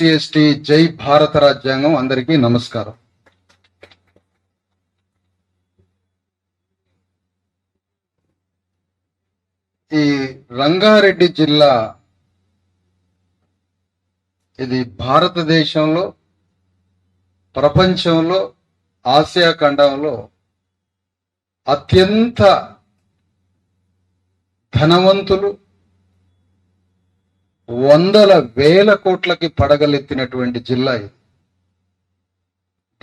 SC ST జై భారత రాజ్యాంగం అందరికీ నమస్కారం. ఈ రంగారెడ్డి జిల్లా ఇది భారతదేశంలో ప్రపంచంలో ఆసియా ఖండంలో అత్యంత ధనవంతులు వందల వేల కోట్లకి పడగలెత్తినటువంటి జిల్లా ఇది.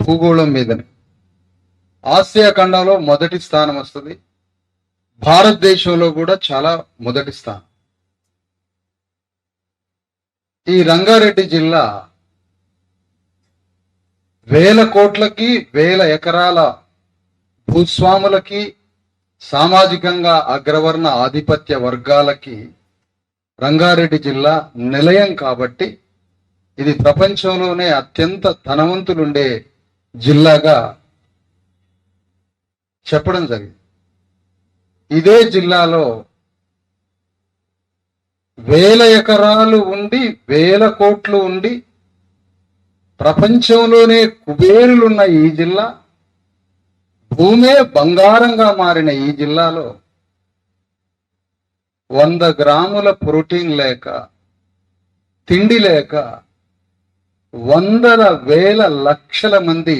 భూగోళం మీదనే. ఆసియా ఖండంలో మొదటి స్థానం వస్తుంది. భారతదేశంలో కూడా చాలా మొదటి స్థానం. ఈ రంగారెడ్డి జిల్లా వేల కోట్లకి వేల ఎకరాల భూస్వాములకి సామాజికంగా అగ్రవర్ణ ఆధిపత్య వర్గాలకి రంగారెడ్డి జిల్లా నిలయం కాబట్టి ఇది ప్రపంచంలోనే అత్యంత ధనవంతులుండే జిల్లాగా చెప్పడం జరిగింది. ఇదే జిల్లాలో వేల ఎకరాలు ఉండి వేల కోట్లు ఉండి ప్రపంచంలోనే కుబేరులున్న ఈ జిల్లా భూమే బంగారంగా మారిన ఈ జిల్లాలో వంద గ్రాముల ప్రోటీన్ లేక తిండి లేక వందల వేల లక్షల మంది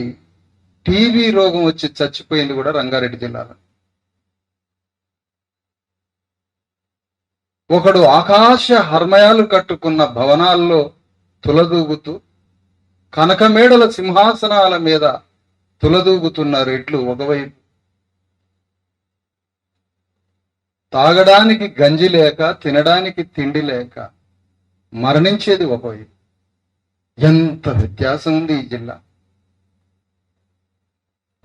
టీబీ రోగం వచ్చి చచ్చిపోయింది కూడా రంగారెడ్డి జిల్లాలో. ఒకడు ఆకాశ హర్మయాలు కట్టుకున్న భవనాల్లో తులదూగుతూ కనకమేడల సింహాసనాల మీద తులదూగుతున్న రెట్లు ఒకవైపు తాగడానికి గంజి లేక తినడానికి తిండి లేక మరణించేది ఒకవైపు ఎంత వ్యత్యాసం ఉంది ఈ జిల్లా.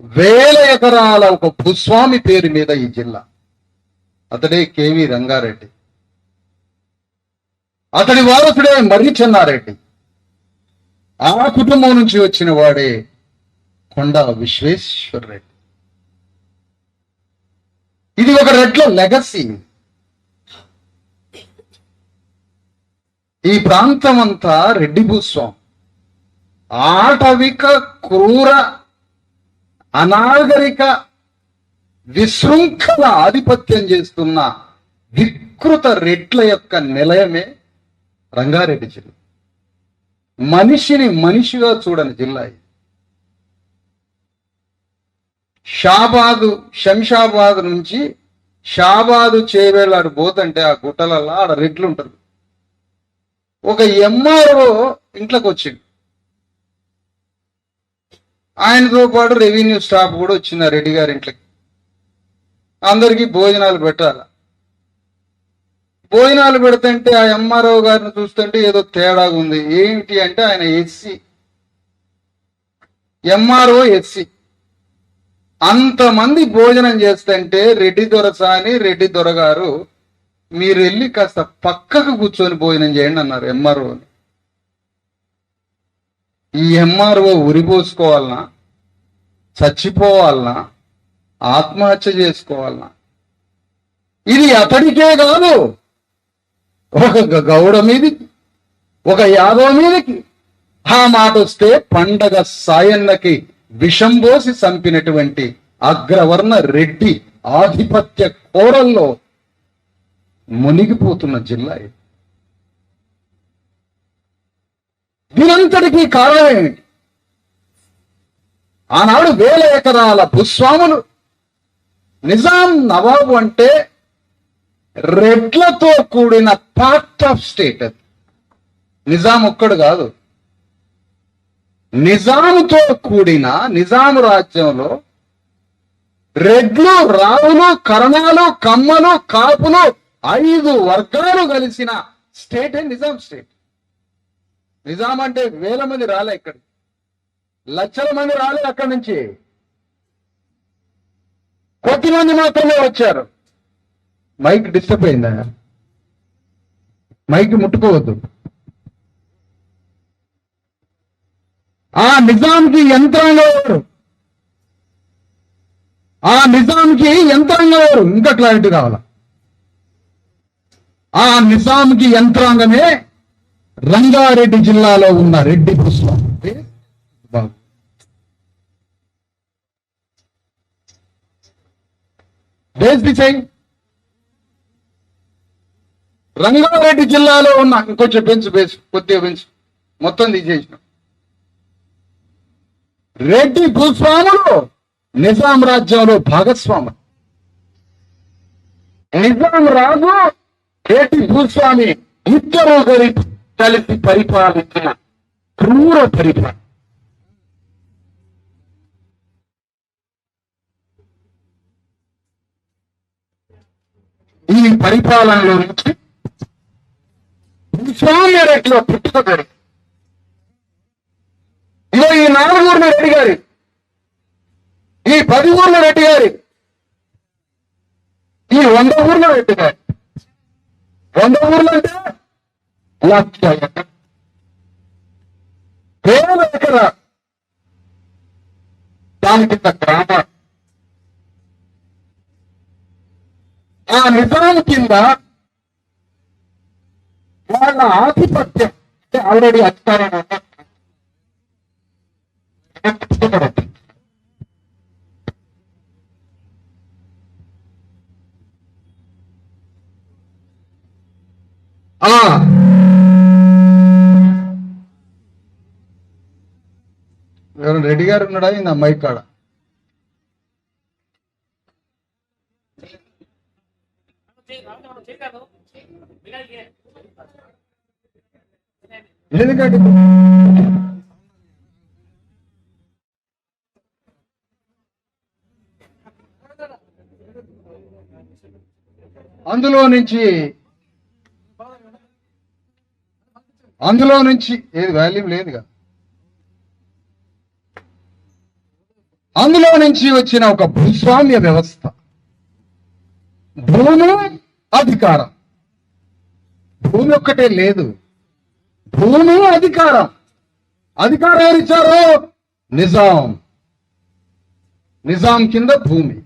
వేల ఎకరాల ఒక భూస్వామి పేరు మీద ఈ జిల్లా. అతడే కేవి రంగారెడ్డి. అతడి వారసుడే మర్రి చెన్నారెడ్డి. ఆ కుటుంబం నుంచి వచ్చిన వాడే కొండ విశ్వేశ్వర రెడ్డి ఇది ఒక రెడ్ల లెగసీ. ఈ ప్రాంతం అంతా రెడ్డి భూస్వామి ఆటవిక క్రూర అనాగరిక విశృంఖల ఆధిపత్యం చేస్తున్న వికృత రెట్ల యొక్క నిలయమే రంగారెడ్డి జిల్లా. మనిషిని మనిషిగా చూడని జిల్లా ఇది. షాబాదు శంషాబాద్ నుంచి షాబాదు చేవేళ్ళాడు పోతంటే ఆ గుట్టలలో ఆడ రెట్లు ఉంటారు ఒక ఎంఆర్ఓ ఇంట్లోకి వచ్చింది ఆయనతో పాటు రెవెన్యూ స్టాఫ్ కూడా వచ్చింది ఆ రెడ్డి గారి ఇంట్లోకి. అందరికీ భోజనాలు పెట్టాలి. భోజనాలు పెడుతుంటే ఆ ఎంఆర్ఓ గారిని చూస్తుంటే ఏదో తేడాగా ఉంది ఏంటి అంటే ఆయన ఎస్సీ. MRO SC. అంతమంది భోజనం చేస్తుంటే రెడ్డి దొరసాని రెడ్డి దొరగారు మీరు వెళ్ళి కాస్త పక్కకు కూర్చొని భోజనం చేయండి అన్నారు ఎంఆర్ఓ ఈ ఎంఆర్ఓ ఉరిపోసుకోవాలనా? చచ్చిపోవాలనా? ఆత్మహత్య చేసుకోవాలనా? ఇది అతడికే కాదు ఒక గౌడ మీదికి ఒక యాదవ మీదకి. ఆ మాట వస్తే పండగ సాయన్నకి విషంబోసి చంపినటువంటి అగ్రవర్ణ రెడ్డి ఆధిపత్య కోరల్లో మునిగిపోతున్న జిల్లా ఇది. దీనంతటికీ కారణం ఏమిటి? ఆనాడు వేల ఎకరాల భూస్వాములు నిజాం నవాబు అంటే రెడ్లతో కూడిన పార్ట్ ఆఫ్ స్టేట్ అది. నిజాం ఒక్కడు కాదు. నిజాముతో కూడిన నిజాము రాజ్యంలో రెడ్లు రావులు కరణాలు కమ్మలు కాపులు ఐదు వర్గాలు కలిసిన స్టేటే నిజాం స్టేట్. నిజాం అంటే వేల మంది రాలే ఇక్కడ లక్షల మంది రాలే అక్కడి నుంచి. కొద్ది మంది మాత్రమే వచ్చారు. మైక్ డిస్టర్బ్ అయిందా? మైక్ ముట్టుకోవద్దు. ఆ నిజాంకి యంత్రంగా ఎవరు? ఆ నిజాంకి యంత్రంగా ఎవరు? ఇంకా క్లారిటీ కావాల? ఆ నిజాంకి యంత్రాంగమే రంగారెడ్డి జిల్లాలో ఉన్న రెడ్డి పుష్పం బాబు. బేస్ రంగారెడ్డి జిల్లాలో ఉన్న ఇంకొంచెం పెంచు బేస్ కొద్దిగా పెంచు మొత్తం తీసేసిన. రెడ్డి భూస్వాములు నిజాం రాజ్యంలో భాగస్వాములు. నిజాం రాజు రెడ్డి భూస్వామి ఇద్దరు కలిసి కలిసి పరిపాలించిన క్రూర పరిపాలన. ఈ పరిపాలనలో నుంచి భూస్వామ్య రెడ్డిలో పుట్టుక జరిగింది ఇదిగో ఈ నాలుగూరుల రెడ్డి గారి. ఈ పది ఊర్ల రెడ్డి గారి. ఈ వంద ఊర్ల రెడ్డి గారి. వంద ఊర్లు అంటే లక్ష వేల దాని కింద గ్రామ. ఆ నిజాం కింద వాళ్ళ ఆధిపత్యం. అంటే ఆల్రెడీ అధికారం ఎవరైనా రెడ్డి గారు ఉన్నాడా? ఈ అమ్మాయి కాడ? ఎందుకంటే అందులో నుంచి అందులో నుంచి ఏది వాల్యూ లేదుగా? అందులో నుంచి వచ్చిన ఒక భూస్వామ్య వ్యవస్థ. భూమి అధికారం. భూమి ఒక్కటే లేదు. భూమి అధికారం. అధికారం ఎవరిచ్చారు? నిజాం. నిజాం కింద భూమి.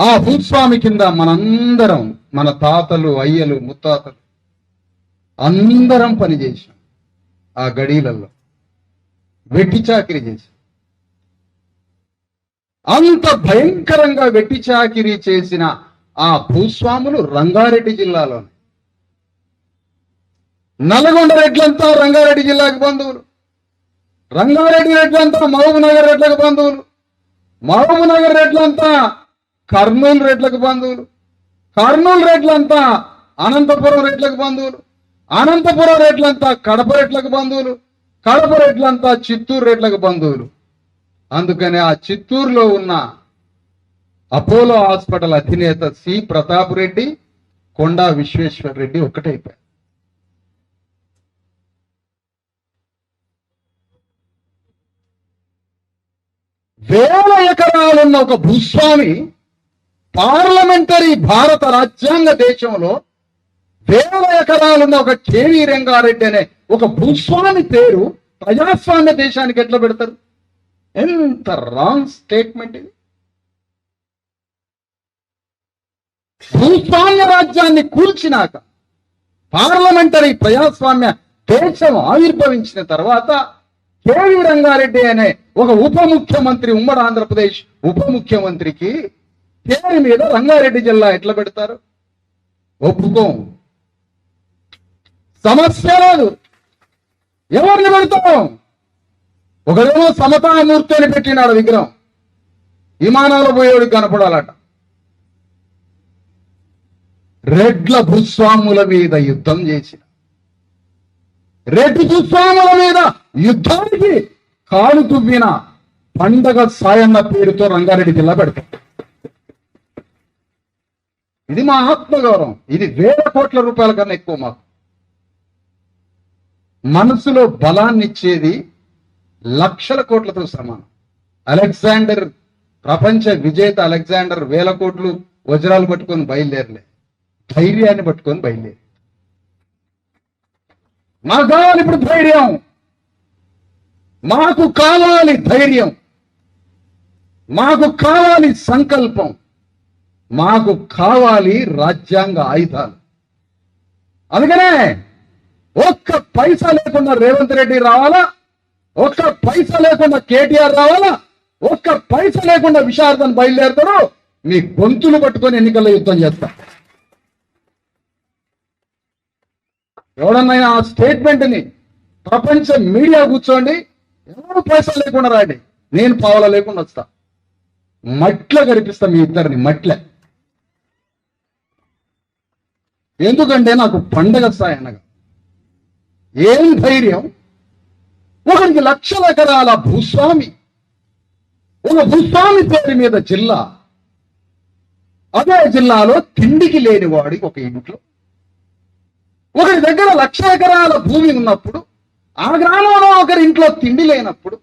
ఆ భూస్వామి కింద మనందరం మన తాతలు అయ్యలు ముత్తాతలు అందరం పనిచేసాం ఆ గడీలలో. వెట్టి చాకరీ చేశాం. అంత భయంకరంగా వెట్టి చాకిరీ చేసిన ఆ భూస్వాములు రంగారెడ్డి జిల్లాలోనే. నల్గొండ రెడ్లంతా రంగారెడ్డి జిల్లాకు బంధువులు. రంగారెడ్డి రెడ్లంతా మహబూబ్ నగర్ రెడ్లకు బంధువులు. మహబూబ్ నగర్ రెడ్లంతా కర్నూలు రెడ్లకు బంధువులు. కర్నూలు రెడ్లంతా అనంతపురం రెడ్లకు బంధువులు. అనంతపురం రెడ్లంతా కడప రెడ్లకు బంధువులు. కడప రెడ్లంతా చిత్తూరు రెడ్లకు బంధువులు. అందుకని ఆ చిత్తూరులో ఉన్న అపోలో హాస్పిటల్ అధినేత సి. ప్రతాప్ రెడ్డి కొండా విశ్వేశ్వర్ రెడ్డి ఒకటైపోయారు వేల ఎకరాలున్న ఒక భూస్వామి పార్లమెంటరీ భారత రాజ్యాంగ దేశంలో వేల ఎకరాలున్న ఒక కేవీ రంగారెడ్డి అనే ఒక భూస్వామి పేరు ప్రజాస్వామ్య దేశానికి ఎట్లా పెడతారు? ఎంత రాంగ్ స్టేట్మెంట్ ఇది? భూస్వామ్య రాజ్యాన్ని కూల్చినాక పార్లమెంటరీ ప్రజాస్వామ్య దేశం ఆవిర్భవించిన తర్వాత కేవీ రంగారెడ్డి అనే ఒక ఉప ముఖ్యమంత్రి ఉమ్మడి ఆంధ్రప్రదేశ్ ఉప ముఖ్యమంత్రికి పేరు మీద రంగారెడ్డి జిల్లా ఎట్లా పెడతారు? ఒప్పుకోం. సమస్య లేదు ఎవరిని పెడతాం? ఒకడేమో సమతామూర్తి అని పెట్టినాడు విగ్రహం. విమానాలు పోయేవాడికి కనపడాలట. రెడ్ల భూస్వాముల మీద యుద్ధం చేసిన. రెడ్డి భూస్వాముల మీద యుద్ధానికి కాలు తువ్విన పండగ సాయన్న పేరుతో రంగారెడ్డి జిల్లా పెడతాం ఇది మా ఆత్మగౌరవం. ఇది వేల కోట్ల రూపాయల కన్నా ఎక్కువ మాకు. మనసులో బలాన్నిచ్చేది లక్షల కోట్లతో సమానం. అలెగ్జాండర్ ప్రపంచ విజేత అలెగ్జాండర్ వేల కోట్లు వజ్రాలు పట్టుకొని బయలుదేరలే. ధైర్యాన్ని పట్టుకొని బయలుదేరి. మాకు కావాలి ఇప్పుడు ధైర్యం. మాకు కావాలి ధైర్యం. మాకు కావాలి సంకల్పం. మాకు కావాలి రాజ్యాంగ ఆయుధాలు. అందుకనే ఒక్క పైసా లేకుండా రేవంత్ రెడ్డి రావాలా? ఒక్క పైసా లేకుండా కేటీఆర్ రావాలా? ఒక్క పైసా లేకుండా విశారదన్ బయలుదేరుతాడు? మీ గొంతులు పట్టుకొని ఎన్నికల్లో యుద్ధం చేస్తా. ఎవడన్నా ఆ స్టేట్మెంట్ని ప్రపంచ మీడియా కూర్చోండి ఎవరు పైసలు లేకుండా రాండి నేను పావుల లేకుండా వస్తా. మట్ల కనిపిస్తా మీ ఇద్దరిని మట్ల. ఎందుకంటే నాకు పండగ స్థాయి అనగా ఏం ధైర్యం? ఒకరికి లక్షల ఎకరాల భూస్వామి ఒక భూస్వామి పేరు మీద జిల్లా. అదే జిల్లాలో తిండికి లేని వాడికి ఒక ఇంట్లో. ఒకరి దగ్గర లక్ష ఎకరాల భూమి ఉన్నప్పుడు ఆ గ్రామంలో ఒకరి ఇంట్లో తిండి లేనప్పుడు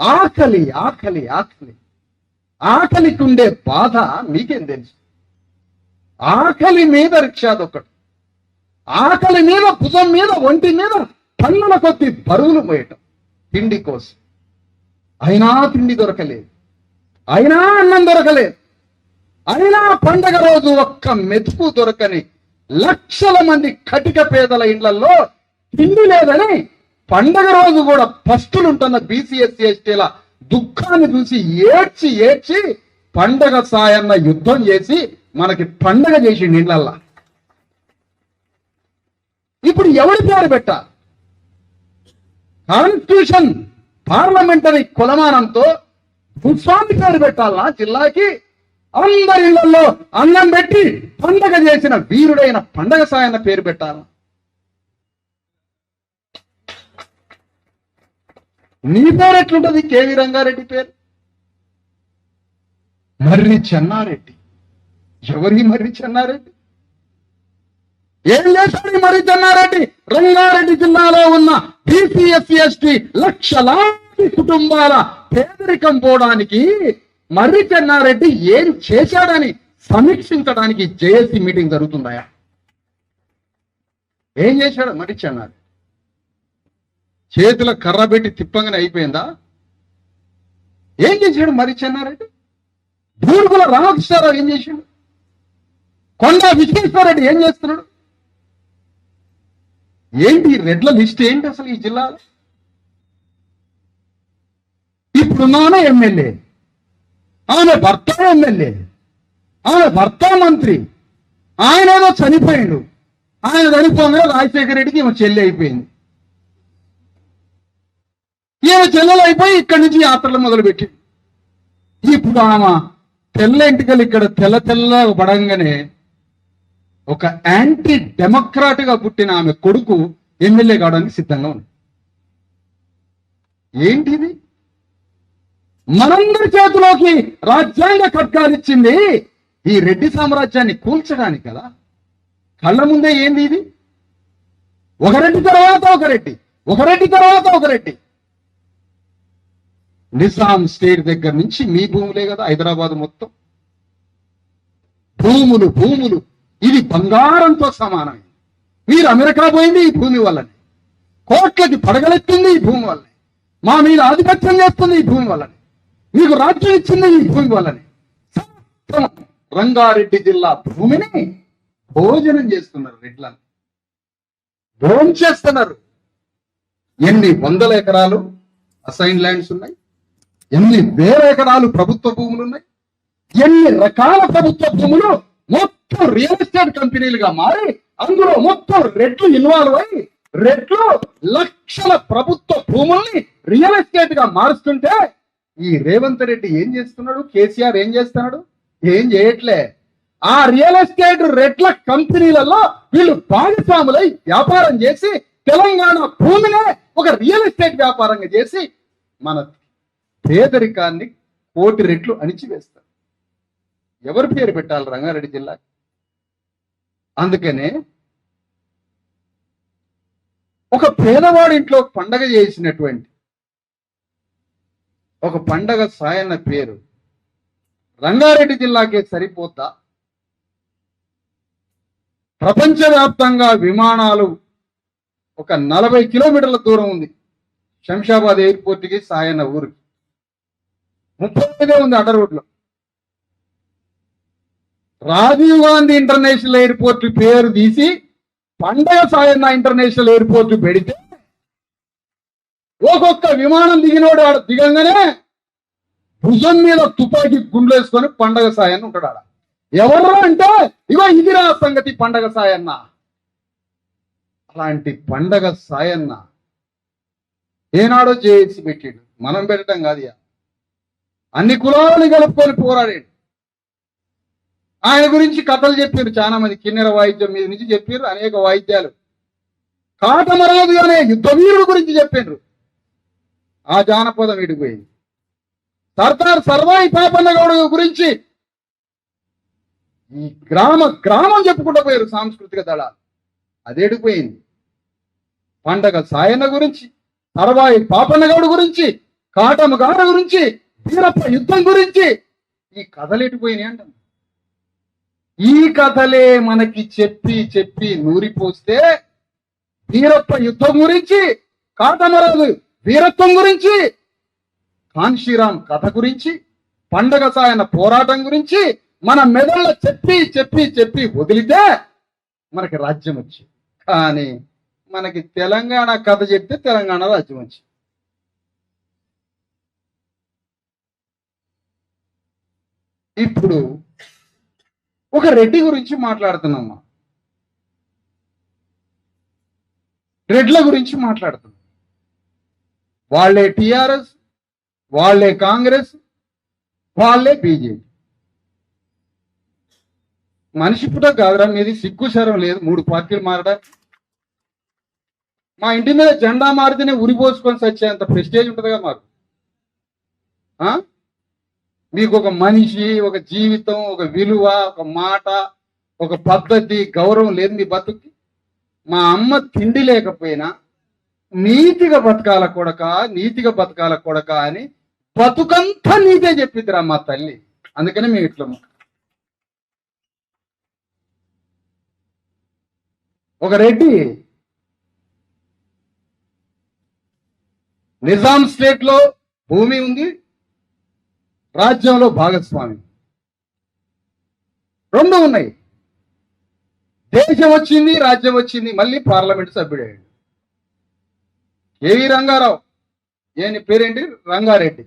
ఆకలి ఆకలి ఆకలి. ఆకలికి ఉండే బాధ మీకేం తెలుసు? ఆకలి మీద రిక్షా దొక్కడు. ఆకలి మీద భుజం మీద ఒంటి మీద పన్నుల కొద్ది బరువులు పోయటం తిండి కోసం. అయినా తిండి దొరకలేదు. అయినా అన్నం దొరకలేదు. అయినా పండగ రోజు ఒక్క మెతుకు దొరకని లక్షల మంది కటిక పేదల ఇండ్లలో తిండి లేదని పండగ రోజు కూడా పస్తులుంటున్న బీసీఎస్సీ ఎస్టీల దుఃఖాన్ని చూసి ఏడ్చి ఏడ్చి పండగ సాయన్న యుద్ధం చేసి మనకి పండగ చేసిండు ఇళ్ళల్లా ఇప్పుడు ఎవరి పేరు పెట్ట కాన్స్టిట్యూషన్ పార్లమెంటరీ కులమానంతో భూస్వామి పేరు పెట్టాలా జిల్లాకి? అందరి ఇళ్ళలో అన్నం పెట్టి పండగ చేసిన వీరుడైన పండగ సాయన్న పేరు పెట్టాలా? నీ పేరు ఎట్లుంటది? కేవీ రంగారెడ్డి పేరు. మర్రి చెన్నారెడ్డి. ఎవరి మర్రి చెన్నారెడ్డి? ఏం చేశాడు ఈ చెన్నారెడ్డి? రంగారెడ్డి జిల్లాలో ఉన్న బీసీఎస్సీ ఎస్టీ లక్షలాది కుటుంబాల పేదరికం పోవడానికి మర్రి చెన్నారెడ్డి ఏం చేశాడని సమీక్షించడానికి జేఏసీ మీటింగ్ జరుగుతున్నాయా ఏం చేశాడు మర్రి చెన్నారెడ్డి? చేతుల కర్ర పెట్టి తిప్పంగానే అయిపోయిందా? ఏం చేశాడు మరి చెన్నారెడ్డి? భూర్గుల రామకృష్ణారావు ఏం చేశాడు? కొండ విశ్వేశ్వరరెడ్డి ఏం చేస్తున్నాడు? ఏంటి రెడ్ల లిస్ట్ ఏంటి అసలు ఈ జిల్లాలో ఇప్పుడున్నాన ఎమ్మెల్యే. ఆమె భర్త ఎమ్మెల్యే. ఆమె భర్త మంత్రి. ఆయన ఏదో చనిపోయాడు. ఆయన చనిపోగానే రాజశేఖర రెడ్డికి ఈమె చెల్లి అయిపోయింది. ఈమె చెల్లెలు అయిపోయి ఇక్కడి నుంచి యాత్రలు మొదలుపెట్టి ఇప్పుడు ఆమె తెల్ల ఇంటికలు ఇక్కడ తెల్ల తెల్ల పడంగానే ఒక యాంటీ డెమోక్రాట్గా పుట్టిన ఆమె కొడుకు ఎమ్మెల్యే కావడానికి సిద్ధంగా ఉంది. ఏంటిది? మనందరి చేతిలోకి రాజ్యాంగ ఖడ్గాలు ఇచ్చింది ఈ రెడ్డి సామ్రాజ్యాన్ని కూల్చడానికి కదా. కళ్ళ ముందే ఏంది ఇది? ఒక రెడ్డి తర్వాత ఒక రెడ్డి ఒక రెడ్డి తర్వాత ఒక రెడ్డి. నిజాం స్టేట్ దగ్గర నుంచి మీ భూములే కదా హైదరాబాద్ మొత్తం. భూములు భూములు. ఇది బంగారంతో సమానమైంది. మీరు అమెరికా పోయింది ఈ భూమి వల్లనే. కోట్లకి పడగలెత్తింది ఈ భూమి వల్లనే. మా మీద ఆధిపత్యం చేస్తుంది ఈ భూమి వల్లనే. మీకు రాజ్యం ఇచ్చింది ఈ భూమి వల్లనే. రంగారెడ్డి జిల్లా భూమిని భోజనం చేస్తున్నారు రెడ్లను భోజనం చేస్తున్నారు. ఎన్ని వందల ఎకరాలు అసైన్ ల్యాండ్స్ ఉన్నాయి? ఎన్ని వేల ఎకరాలు ప్రభుత్వ భూములు ఉన్నాయి? ఎన్ని రకాల ప్రభుత్వ భూములు? మొత్తం రియల్ ఎస్టేట్ కంపెనీలుగా మారి అందులో మొత్తం రెట్లు ఇన్వాల్వ్ అయి రెట్లు లక్షల ప్రభుత్వ భూముల్ని రియల్ ఎస్టేట్గా మారుస్తుంటే ఈ రేవంత్ రెడ్డి ఏం చేస్తున్నాడు? కేసీఆర్ ఏం చేస్తున్నాడు? ఏం చేయట్లే. ఆ రియల్ ఎస్టేట్ రెట్ల కంపెనీలలో వీళ్ళు భాగస్వాములై వ్యాపారం చేసి తెలంగాణ భూమినే ఒక రియల్ ఎస్టేట్ వ్యాపారంగా చేసి మన పేదరికాన్ని కోటి రెట్లు అణిచివేస్తారు. ఎవరు పేరు పెట్టాలి రంగారెడ్డి జిల్లా అందుకనే ఒక పేదవాడి ఇంట్లో పండగ చేసినటువంటి ఒక పండగ సాయన్న పేరు రంగారెడ్డి జిల్లాకే సరిపోతా ప్రపంచవ్యాప్తంగా విమానాలు ఒక నలభై కిలోమీటర్ల దూరం ఉంది. శంషాబాద్ ఎయిర్పోర్ట్కి సాయన్న ఊరికి. ముప్పై ఉంది అడ్డ రోడ్లో. రాజీవ్ గాంధీ ఇంటర్నేషనల్ ఎయిర్పోర్ట్ పేరు తీసి పండగ సాయన్న ఇంటర్నేషనల్ ఎయిర్పోర్ట్ పెడితే ఒక్కొక్క విమానం దిగినోడు ఆడ దిగంగానే భుజం మీద తుపాకీ గుండ్లు వేసుకొని పండగ సాయన్న ఉంటాడు ఆడ. ఎవరు అంటే ఇగో ఇదిరా సంగతి పండగ సాయన్న. అలాంటి పండగ సాయన్న ఏనాడో చేసి పెట్టాడు. మనం పెట్టడం కాదు అన్ని కులాలని కలుపుకొని పోరాడాడు. ఆయన గురించి కథలు చెప్పారు చాలా మంది. కిన్నెర వాయిద్యం మీద నుంచి చెప్పారు అనేక వాయిద్యాలు. కాటమరాజు అనే యుద్ధవీరుడు గురించి చెప్పారు. ఆ జానపదం విడిపోయింది. సర్దార్ సర్వాయి పాపన్న గౌడ గురించి ఈ గ్రామ గ్రామం చెప్పుకుంటూ పోయారు సాంస్కృతిక దళాలు. అది ఎడిపోయింది పండగ సాయన్న గురించి సర్వాయి పాపన్న గౌడ గురించి కాటమ గారు గురించి వీరప్ప యుద్ధం గురించి ఈ కథలు ఎటుపోయినాయి అంటాం ఈ కథలే మనకి చెప్పి చెప్పి నూరిపోస్తే వీరప్ప యుద్ధం గురించి కాటమరాజు వీరత్వం గురించి కాన్షీరామ్ కథ గురించి పండగ సాయన పోరాటం గురించి మన మెదళ్ళ చెప్పి చెప్పి చెప్పి వదిలితే మనకి రాజ్యం వచ్చి. కానీ మనకి తెలంగాణ కథ చెప్తే తెలంగాణ రాజ్యం వచ్చింది ఇప్పుడు ఒక రెడ్డి గురించి మాట్లాడుతున్నామ్మా రెడ్ల గురించి మాట్లాడుతున్నాం. వాళ్ళే టిఆర్ఎస్ వాళ్ళే కాంగ్రెస్ వాళ్ళే బీజేపీ. మనిషి పుట్ట కాదురా మీది సిగ్గు శరం లేదు మూడు పార్టీలు మారడానికి మా ఇంటి మీద జెండా మారితేనే ఉరిపోసుకొని సచ్చేంత ప్రెస్టేజ్ ఉంటుందిగా మాకు. నీకు ఒక మనిషి ఒక జీవితం ఒక విలువ ఒక మాట ఒక పద్ధతి గౌరవం లేదు నీ బతుక్కి మా అమ్మ తిండి లేకపోయినా నీతిగా బతకాల కొడక నీతిగా బతకాల కొడక అని బతుకంతా నీతే చెప్పిద్దిరా మా తల్లి. అందుకనే మేము ఇట్లా ఒక రెడ్డి నిజాం స్టేట్లో భూమి ఉంది రాజ్యంలో భాగస్వామి. రెండు ఉన్నాయి. దేశం వచ్చింది రాజ్యం వచ్చింది మళ్ళీ పార్లమెంట్ సభ్యుడయ్యాడు. ఏవి రంగారావు? ఈయన పేరేంటి? రంగారెడ్డి.